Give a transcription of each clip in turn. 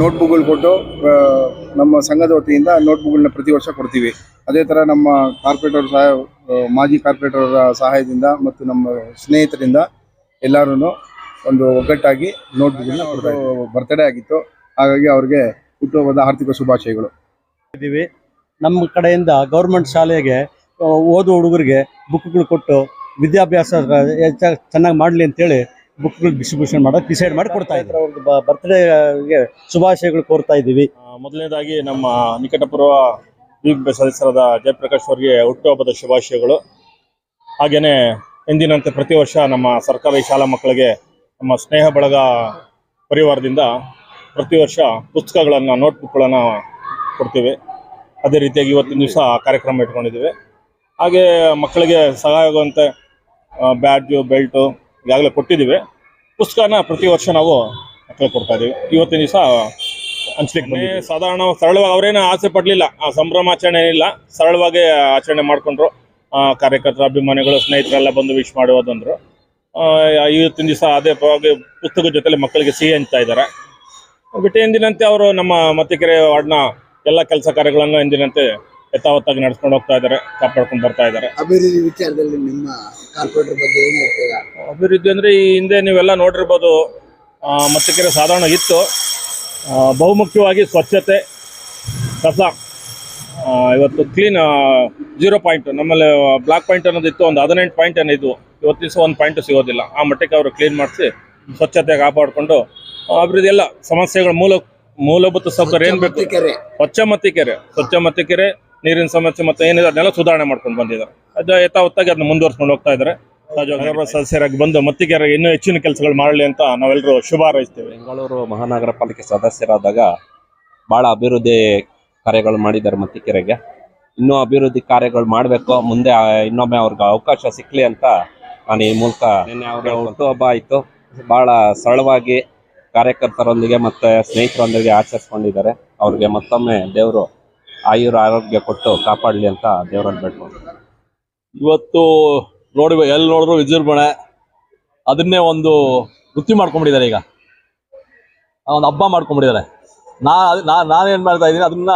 ನೋಟ್ಬುಕ್ಗಳು ಕೊಟ್ಟು ನಮ್ಮ ಸಂಘದ ವತಿಯಿಂದ ನೋಟ್ಬುಕ್ಗಳನ್ನ ಪ್ರತಿ ವರ್ಷ ಕೊಡ್ತೀವಿ. ಅದೇ ಥರ ನಮ್ಮ ಕಾರ್ಪೊರೇಟರ್ ಸಹ ಮಾಜಿ ಕಾರ್ಪೊರೇಟರ್ ಸಹಾಯದಿಂದ ಮತ್ತು ನಮ್ಮ ಸ್ನೇಹಿತರಿಂದ ಎಲ್ಲರೂ ಒಂದು ಒಗ್ಗಟ್ಟಾಗಿ ನೋಟ್ಬುಕ್ಗಳನ್ನ ಕೊಡ್ತಾ ಬರ್ತ್ಡೇ ಆಗಿತ್ತು. ಹಾಗಾಗಿ ಅವ್ರಿಗೆ ಹುಟ್ಟುಹಬ್ಬದ ಆರ್ಥಿಕ ಶುಭಾಶಯಗಳು. ಇದ್ದೀವಿ. ನಮ್ಮ ಕಡೆಯಿಂದ ಗೌರ್ಮೆಂಟ್ ಶಾಲೆಗೆ ಓದು ಓದುವ ಹುಡುಗರಿಗೆ ಬುಕ್ಗಳು ಕೊಟ್ಟು ವಿದ್ಯಾಭ್ಯಾಸ ಚೆನ್ನಾಗಿ ಮಾಡಲಿ ಅಂತೇಳಿ ಬುಕ್ಗಳು ಡಿಸ್ಟ್ರಿಬ್ಯೂಷನ್ ಮಾಡೋಕೆ ಡಿಸೈಡ್ ಮಾಡಿ ಕೊಡ್ತಾ ಇದ್ದಾರೆ ಅವ್ರಿಗೆ ಬರ್ತ್ಡೇಗೆ ಶುಭಾಶಯಗಳು ಕೋರ್ತಾ ಇದ್ದೀವಿ. ಮೊದಲನೇದಾಗಿ ನಮ್ಮ ನಿಕಟಪೂರ್ವ ಯುಗ ಸದಸ್ಯರಾದ ಜಯಪ್ರಕಾಶ್ ಅವರಿಗೆ ಹುಟ್ಟುಹಬ್ಬದ ಶುಭಾಶಯಗಳು. ಹಾಗೆಯೇ ಎಂದಿನಂತೆ ಪ್ರತಿ ವರ್ಷ ನಮ್ಮ ಸರ್ಕಾರಿ ಶಾಲಾ ಮಕ್ಕಳಿಗೆ ನಮ್ಮ ಸ್ನೇಹ ಬಳಗ ಪರಿವಾರದಿಂದ ಪ್ರತಿ ವರ್ಷ ಪುಸ್ತಕಗಳನ್ನು ನೋಟ್ಬುಕ್ಗಳನ್ನು ಕೊಡ್ತೀವಿ. ಅದೇ ರೀತಿಯಾಗಿ ಇವತ್ತಿನ ದಿವಸ ಕಾರ್ಯಕ್ರಮ ಇಟ್ಕೊಂಡಿದ್ದೀವಿ. ಹಾಗೆ ಮಕ್ಕಳಿಗೆ ಸಹಾಯ ಆಗುವಂತೆ ಬ್ಯಾಡ್ಜು ಬೆಲ್ಟು ಈಗಾಗಲೇ ಕೊಟ್ಟಿದ್ದೀವಿ. ಪುಸ್ತಕನ ಪ್ರತಿ ವರ್ಷ ನಾವು ಮಕ್ಕಳಿಗೆ ಕೊಡ್ತಾ ಇದ್ದೀವಿ ಇವತ್ತಿನ ದಿವಸ ಹಂಚ್ಲಿಕ್ಕೆ ಬಂದಿದೆ ಸಾಧಾರಣ ಸರಳವಾಗಿ ಅವರೇನು ಆಸೆ ಪಡಲಿಲ್ಲ. ಆ ಸಂಭ್ರಮಾಚರಣೆ ಏನಿಲ್ಲ. ಸರಳವಾಗಿ ಆಚರಣೆ ಮಾಡಿಕೊಂಡ್ರು. ಕಾರ್ಯಕರ್ತರ ಅಭಿಮಾನಿಗಳು ಸ್ನೇಹಿತರೆಲ್ಲ ಬಂದು ವಿಶ್ ಮಾಡುವುದಂದ್ರು ಇವತ್ತಿನ ದಿವಸ ಅದೇ ಪಾಗೆ ಪುಸ್ತಕದ ಜೊತೆಲಿ ಮಕ್ಕಳಿಗೆ ಸಿಹಿ ಹಂಚ್ತಾ ಇದ್ದಾರೆ. ಬಿಟ್ಟು ಎಂದಿನಂತೆ ಅವರು ನಮ್ಮ ಮತ್ತಿಕೆರೆ ವಾರ್ಡ್ನ ಎಲ್ಲ ಕೆಲಸ ಕಾರ್ಯಗಳನ್ನು ಎಂದಿನಂತೆ ಯಥಾವತ್ತಾಗಿ ನಡ್ಸ್ಕೊಂಡು ಹೋಗ್ತಾ ಇದ್ದಾರೆ ಕಾಪಾಡ್ಕೊಂಡು ಬರ್ತಾ ಇದ್ದಾರೆ. ಅಭಿವೃದ್ಧಿ ವಿಚಾರದಲ್ಲಿ ನಿಮ್ಮ ಕಾರ್ಪೊರೇಟರ್ ಬಗ್ಗೆ ಏನ್ ಹೇಳ್ತೀರಾ? ಅಭಿವೃದ್ಧಿ ಅಂದರೆ ಈ ಹಿಂದೆ ನೀವೆಲ್ಲ ನೋಡಿರ್ಬೋದು ಮತ್ತಿಕೆರೆ ಸಾಧಾರಣ ಇತ್ತು. ಆ, ಬಹುಮುಖ್ಯವಾಗಿ ಸ್ವಚ್ಛತೆ ಕಸ ಆ, ಇವತ್ತು ಕ್ಲೀನ್ ಜೀರೋ ಪಾಯಿಂಟ್ ನಮ್ಮಲ್ಲಿ ಬ್ಲಾಕ್ ಪಾಯಿಂಟ್ ಅನ್ನೋದಿತ್ತು ಒಂದು ಹದಿನೆಂಟು ಪಾಯಿಂಟ್ ಏನಿದ್ವು ಇದ್ವು ಇವತ್ತು ದಿವಸ ಒಂದು ಪಾಯಿಂಟ್ ಸಿಗೋದಿಲ್ಲ. ಆ ಮಟ್ಟಕ್ಕೆ ಅವರು ಕ್ಲೀನ್ ಮಾಡಿಸಿ ಸ್ವಚ್ಛತೆ ಕಾಪಾಡಿಕೊಂಡು ಅಭಿವೃದ್ಧಿ ಎಲ್ಲ ಸಮಸ್ಯೆಗಳ ಮೂಲ ಮೂಲಭೂತ ಸೌಕರ್ಯ ಏನು ಬೇಕು? ಮತ್ತಿಕೆರೆ ಸ್ವಚ್ಛ ಮತ್ತಿಕೆರೆ ಸ್ವಚ್ಛ ಮತ್ತಿಕೆರೆ ನೀರಿನ ಸಮಸ್ಯೆ ಮತ್ತೆ ಏನಿದೆ ಅದನ್ನೆಲ್ಲ ಸುಧಾರಣೆ ಮಾಡ್ಕೊಂಡು ಬಂದಿದ್ದಾರೆ. ಅದು ಯಥಾವತ್ತಾಗಿ ಅದನ್ನ ಮುಂದುವರ್ಸ್ಕೊಂಡು ಹೋಗ್ತಾ ಇದ್ದಾರೆ. ನಗರ ಸದಸ್ಯರಾಗಿ ಬಂದು ಮತ್ತಿಗೆ ಇನ್ನೂ ಹೆಚ್ಚಿನ ಕೆಲಸಗಳು ಮಾಡಲಿ ಅಂತ ನಾವೆಲ್ಲರೂ ಶುಭ ಹಾರೈಸ್ತೇವೆ. ಬೆಂಗಳೂರು ಮಹಾನಗರ ಪಾಲಿಕೆ ಸದಸ್ಯರಾದಾಗ ಬಹಳ ಅಭಿವೃದ್ಧಿ ಕಾರ್ಯಗಳು ಮಾಡಿದ್ದಾರೆ ಮತ್ತಿಕೆರೆಗೆ ಇನ್ನೂ ಅಭಿವೃದ್ಧಿ ಕಾರ್ಯಗಳು ಮಾಡಬೇಕು ಮುಂದೆ ಇನ್ನೊಮ್ಮೆ ಅವ್ರಿಗೆ ಅವಕಾಶ ಸಿಕ್ಲಿ ಅಂತ ನಾನು ಈ ಮೂಲಕ ಅವರ ಹುಟ್ಟುಹಬ್ಬ ಆಯಿತು. ಬಹಳ ಸರಳವಾಗಿ ಕಾರ್ಯಕರ್ತರೊಂದಿಗೆ ಮತ್ತೆ ಸ್ನೇಹಿತರೊಂದಿಗೆ ಆಚರಿಸ್ಕೊಂಡಿದ್ದಾರೆ. ಅವ್ರಿಗೆ ಮತ್ತೊಮ್ಮೆ ದೇವರು ಆಯುರ ಆರೋಗ್ಯ ಕೊಟ್ಟು ಕಾಪಾಡಲಿ ಅಂತ ದೇವರಲ್ಲಿ ಬೇಡ್ಕೊಂಡು. ಇವತ್ತು ನೋಡಿ ಎಲ್ಲಿ ನೋಡಿದ್ರು ವಿಜೃಂಭಣೆ. ಅದನ್ನೇ ಒಂದು ವೃತ್ತಿ ಮಾಡ್ಕೊಂಡ್ಬಿಟ್ಟಿದ್ದಾರೆ ಈಗ. ಒಂದು ಹಬ್ಬ ಮಾಡ್ಕೊಂಡ್ಬಿಟ್ಟಿದ್ದಾರೆ ನಾ ನಾ, ನಾನೇನು ಮಾಡ್ತಾ ಇದ್ದೀನಿ, ಅದನ್ನ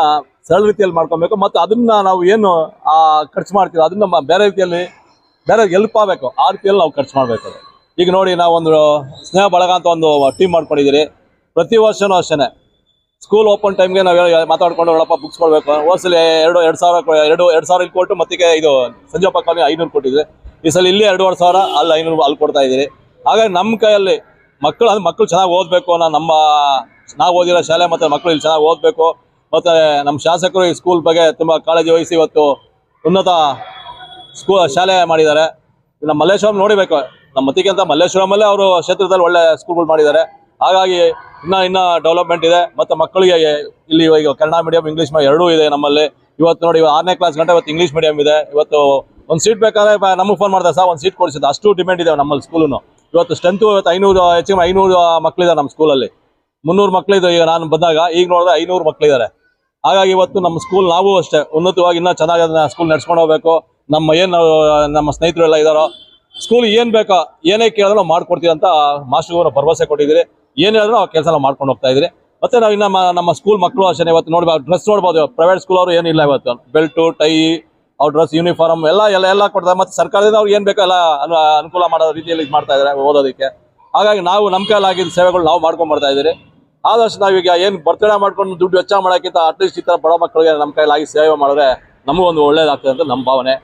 ಸರಳ ರೀತಿಯಲ್ಲಿ ಮಾಡ್ಕೊಬೇಕು, ಮತ್ತು ಅದನ್ನ ನಾವು ಏನು, ಆ, ಖರ್ಚು ಮಾಡ್ತೀವಿ, ಅದನ್ನ ಬೇರೆ ರೀತಿಯಲ್ಲಿ, ಬೇರೆ ಹೆಲ್ಪ್ ಆಗಬೇಕು, ಆ ರೀತಿಯಲ್ಲಿ ನಾವು ಖರ್ಚು ಮಾಡಬೇಕು. ಈಗ ನೋಡಿ, ನಾವೊಂದು ಸ್ನೇಹ ಬಳಗ ಅಂತ ಒಂದು ಟೀಮ್ ಮಾಡ್ಕೊಂಡಿದ್ದೀರಿ. ಪ್ರತಿ ವರ್ಷನೂ ಅಷ್ಟೇ ಸ್ಕೂಲ್ ಓಪನ್ ಟೈಮ್ಗೆ ನಾವು ಮಾತಾಡ್ಕೊಂಡು ಹೇಳಪ್ಪ ಬುಕ್ಸ್ ಕೊಡಬೇಕು. ಹೋದ್ಸಲಿ ಎರಡು ಎರಡು ಸಾವಿರ ಎರಡು ಎರಡು ಸಾವಿರ ಇಲ್ಲಿ ಕೊಟ್ಟು ಮತ್ತಿಗೆ ಇದು ಸಂಜೀವಪ್ಪ ಕಾಲನಿ ಐನೂರು ಕೊಟ್ಟಿದ್ವಿ ಈ ಸಲ ಇಲ್ಲಿ ಎರಡೂವರೆ ಸಾವಿರ ಅಲ್ಲಿ ಐನೂರು ಅಲ್ಲಿ ಕೊಡ್ತಾ ಇದ್ದೀರಿ. ಹಾಗಾಗಿ ನಮ್ಮ ಕೈಯಲ್ಲಿ ಮಕ್ಕಳು ಅಂದ್ರೆ ಮಕ್ಕಳು ಚೆನ್ನಾಗಿ ಓದಬೇಕು ಅನ್ನೋ ನಮ್ಮ, ನಾವು ಓದಿರೋ ಶಾಲೆ ಮತ್ತು ಮಕ್ಕಳು ಇಲ್ಲಿ ಚೆನ್ನಾಗಿ ಓದಬೇಕು. ಮತ್ತು ನಮ್ಮ ಶಾಸಕರು ಈ ಸ್ಕೂಲ್ ಬಗ್ಗೆ ತುಂಬ ಕಾಳಜಿ ವಹಿಸಿ ಇವತ್ತು ಉನ್ನತ ಸ್ಕೂ ಶಾಲೆ ಮಾಡಿದ್ದಾರೆ. ನಮ್ಮ ಮಲ್ಲೇಶ್ವರಂ ನೋಡಿಬೇಕು. ನಮ್ಮ ಮತ್ತಿಗೆ ಅಂತ ಮಲ್ಲೇಶ್ವರಮಲ್ಲೇ ಅವರು ಕ್ಷೇತ್ರದಲ್ಲಿ ಒಳ್ಳೆ ಸ್ಕೂಲ್ಗಳು ಮಾಡಿದ್ದಾರೆ. ಹಾಗಾಗಿ ಇನ್ನ ಇನ್ನ ಡೆವಲಪ್ಮೆಂಟ್ ಇದೆ. ಮತ್ತೆ ಮಕ್ಕಳಿಗೆ ಇಲ್ಲಿ ಈಗ ಕನ್ನಡ ಮೀಡಿಯಂ ಇಂಗ್ಲೀಷ್ ಮೀಡಿಯಂ ಎರಡೂ ಇದೆ ನಮ್ಮಲ್ಲಿ. ಇವತ್ತು ನೋಡಿ ಆರನೇ ಕ್ಲಾಸ್ ಗಂಟೆ ಇವತ್ತು ಇಂಗ್ಲೀಷ್ ಮೀಡಿಯಂ ಇದೆ. ಇವತ್ತು ಒಂದು ಸೀಟ್ ಬೇಕಾದ್ರೆ ನಮಗೆ ಫೋನ್ ಮಾಡಿದೆ ಸರ್, ಒಂದು ಸೀಟ್ ಕೊಡಿಸಿದ್ದು. ಅಷ್ಟು ಡಿಮ್ಯಾಂಡ್ ಇದೆ ನಮ್ಮಲ್ಲಿ ಸ್ಕೂಲು ಇವತ್ತು ಸ್ಟ್ರೆಂತು ಇವತ್ತು ಐನೂರು, ಹೆಚ್ಚಿಗೆ ಐನೂರು ಮಕ್ಕಳಿದ್ದಾರೆ ನಮ್ಮ ಸ್ಕೂಲಲ್ಲಿ ಮುನ್ನೂರು ಮಕ್ಕಳಿದ್ದು ಈಗ ನಾನು ಬಂದಾಗ, ಈಗ ನೋಡಿದ್ರೆ ಐನೂರು ಮಕ್ಕಳಿದ್ದಾರೆ ಹಾಗಾಗಿ ಇವತ್ತು ನಮ್ಮ ಸ್ಕೂಲ್ ನಾವು ಅಷ್ಟೇ. ಉನ್ನತವಾಗಿ ಇನ್ನೂ ಚೆನ್ನಾಗಿ ಅದನ್ನ ಸ್ಕೂಲ್ ನಡ್ಸ್ಕೊಂಡು ಹೋಗ್ಬೇಕು. ನಮ್ಮ ಏನು, ನಮ್ಮ ಸ್ನೇಹಿತರು ಎಲ್ಲ ಇದ್ದಾರೋ ಸ್ಕೂಲ್ ಏನು ಬೇಕೋ, ಏನೇ ಕೇಳಿದ್ರು ಮಾಡ್ಕೊಡ್ತೀವಿ ಅಂತ ಮಾಸ್ಟರ್ಗೂ ಭರವಸೆ ಕೊಟ್ಟಿದ್ದೀರಿ. ಏನೇ ಹೇಳಿದ್ರು ಆ ಕೆಲಸ ನಾವು ಮಾಡ್ಕೊಂಡು ಹೋಗ್ತಾ ಇದ್ರಿ. ಮತ್ತೆ ನಾವು ಇನ್ನ ನಮ್ಮ ಸ್ಕೂಲ್ ಮಕ್ಕಳು ಅಷ್ಟೇ ಇವತ್ತು ನೋಡ್ಬೋದು ಡ್ರೆಸ್ ನೋಡ್ಬೋದು ಪ್ರೈವೇಟ್ ಸ್ಕೂಲ್ ಅವರು ಏನಿಲ್ಲ ಇವತ್ತು. ಬೆಲ್ಟು ಟೈ ಅವ್ರ ಡ್ರೆಸ್ ಯೂನಿಫಾರ್ಮ್ ಎಲ್ಲ ಎಲ್ಲ ಎಲ್ಲ ಕೊಡ್ತಾರೆ. ಮತ್ತೆ ಸರ್ಕಾರದಿಂದ ಅವ್ರು ಏನು ಬೇಕೋ ಎಲ್ಲ ಅನು- ಅನುಕೂಲ ಮಾಡೋ ರೀತಿಯಲ್ಲಿ ಇದು ಮಾಡ್ತಾ ಇದ್ದಾರೆ ಓದೋದಕ್ಕೆ. ಹಾಗಾಗಿ ನಾವು ನಮ್ಮ ಕೈಲಾಗಿದ್ದ ಸೇವೆಗಳು ನಾವು ಮಾಡ್ಕೊಂಡು ಬರ್ತಾ ಇದ್ದೀರಿ. ಆದಷ್ಟು ನಾವೀಗ ಏನು ಬರ್ತಡೇ ಮಾಡ್ಕೊಂಡು ದುಡ್ಡು ವೆಚ್ಚ ಮಾಡೋಕ್ಕಿಂತ ಅಟ್ಲೀಸ್ಟ್ ಈ ಥರ ಬಡ ಮಕ್ಕಳಿಗೆ ನಮ್ಮ ಕೈಲಾಗಿ ಸೇವೆ ಮಾಡಿದ್ರೆ ನಮಗೊಂದು ಒಳ್ಳೇದಾಗ್ತದೆ ಅಂತ ನಮ್ಮ ಭಾವನೆ.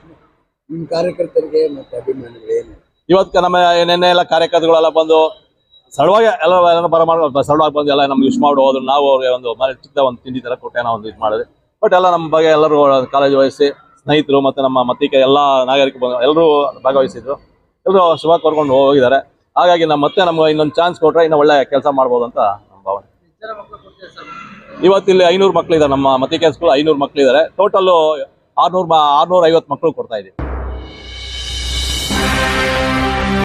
ನಿಮ್ಮ ಕಾರ್ಯಕರ್ತರಿಗೆ ಮತ್ತು ಅಭಿಮಾನಿಗಳು ಏನು ಇವತ್ತು ನಮ್ಮ ಏನೇನೆಲ್ಲ ಎಲ್ಲ ಕಾರ್ಯಕರ್ತಗಳೆಲ್ಲ ಬಂದು ಸರಳವಾಗಿ ಎಲ್ಲ ಎಲ್ಲ ಬರ ಮಾಡಿ ಸರಳವಾಗಿ ಬಂದು ಎಲ್ಲ ನಮ್ಗೆ ಯೂಸ್ ಮಾಡಿ ಹೋದ್ರು ನಾವು ಅವ್ರಿಗೆ ಒಂದು ಮನೆ ಚಿಕ್ಕ ಒಂದು ತಿಂಡಿ ತರ ಕೊಟ್ಟೆ ನಾವು ಒಂದು ಇದು ಮಾಡಿದ್ವಿ ಬಟ್ ಎಲ್ಲ ನಮ್ಮ ಬಗ್ಗೆ ಎಲ್ಲರೂ ಕಾಲೇಜ್ ವಹಿಸಿ ಸ್ನೇಹಿತರು ಮತ್ತೆ ನಮ್ಮ ಮತ್ತಿಕೆ ಎಲ್ಲ ನಾಗರಿಕ ಎಲ್ಲರೂ ಭಾಗವಹಿಸಿದ್ರು. ಎಲ್ಲರೂ ಶುಭ ಕೋರ್ಕೊಂಡು ಹೋಗಿದ್ದಾರೆ. ಹಾಗಾಗಿ ನಮ್ಮ ಮತ್ತೆ ನಮ್ಗೆ ಇನ್ನೊಂದು ಚಾನ್ಸ್ ಕೊಟ್ರೆ ಇನ್ನೂ ಒಳ್ಳೆ ಕೆಲಸ ಮಾಡ್ಬೋದು ಅಂತ ನಮ್ಮ ಭಾವನೆ. ಇವತ್ತಿಲ್ಲಿ ಐನೂರು ಮಕ್ಕಳಿದ್ದಾರೆ ನಮ್ಮ ಮತ್ತಿಕೆ ಸ್ಕೂಲ್ ಐನೂರು ಮಕ್ಕಳಿದ್ದಾರೆ ಟೋಟಲ್ ಆರ್ನೂರು ಆರ್ನೂರ ಐವತ್ತು ಮಕ್ಕಳು ಕೊಡ್ತಾ ಇದ್ದೀವಿ.